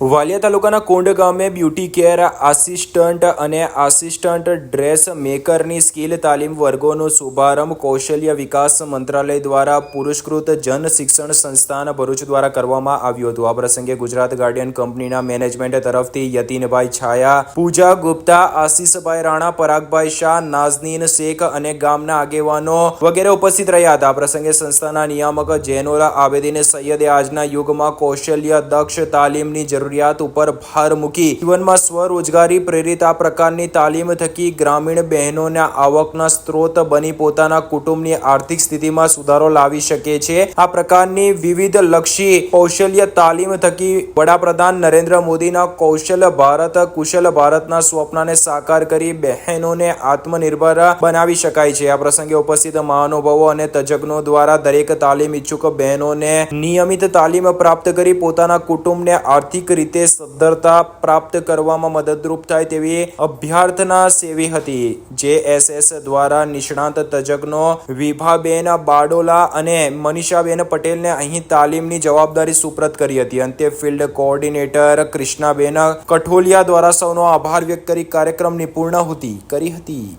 વાલિયા તાલુકાના કોંડ ગામે beauty care assistant અને આસિસ્ટન્ટ ડ્રેસ મેકરની સ્કિલ તાલીમ વર્ગોનો શુભારંભ કૌશલ્ય વિકાસ મંત્રાલય દ્વારા પુરસ્કૃત જન શિક્ષણ સંસ્થાન ભરૂચ દ્વારા કરવામાં આવ્યું હતું. આ પ્રસંગે ગુજરાત ગાર્ડિયન કંપનીના મેનેજમેન્ટ તરફથી યતીનભાઈ છાયા, પૂજા ગુપ્તા, આશિષભાઈ રાણા, પરાગભાઈ શાહ, નાઝનીન શેખ અને ગામના આગેવાનો વગેરે ઉપસ્થિત રહ્યા હતા. આ પ્રસંગે સંસ્થાના નિયામક જેનોરા આબેદીને સૈયદે આજના યુગમાં કૌશલ્ય દક્ષ તાલીમની જરૂરિયાત ઉપર ભાર મૂકી જીવનમાં સ્વરોજગારી પ્રેરિત આ પ્રકારની તાલીમ થકી ગ્રામીણ બહેનોના આવકના સ્ત્રોત બની પોતાના કુટુંબની આર્થિક સ્થિતિમાં સુધારો લાવી શકે છે. આ પ્રકારની વિવિધ લક્ષી કૌશલ્ય તાલીમ થકી વડાપ્રધાન નરેન્દ્ર મોદીના કૌશલ ભારત, કુશલ ભારતના સ્વપ્નને સાકાર કરી બહેનોને આત્મનિર્ભર બનાવી શકાય છે. આ પ્રસંગે ઉપસ્થિત મહાનુભાવો અને તજજ્ઞો દ્વારા દરેક તાલીમ ઈચ્છુક બહેનોને નિયમિત તાલીમ પ્રાપ્ત કરી પોતાના કુટુંબને આર્થિક રીતે સદ્ધરતા પ્રાપ્ત કરવામાં મદદરૂપ થાય તેવી અભ્યર્થના સેવી હતી. જે એસ દ્વારા નિષ્ણાંત તજજ્ઞો વિભાબેન બાડોલા અને મનીષાબેન પટેલને અહીં તાલીમની જવાબદારી સુપ્રત કરી હતી. અંતે ફિલ્ડ કોઓર્ડિનેટર કૃષ્ણાબેન કઠોલિયા દ્વારા સૌનો આભાર વ્યક્ત કરી કાર્યક્રમની પૂર્ણાહુતિ કરી હતી.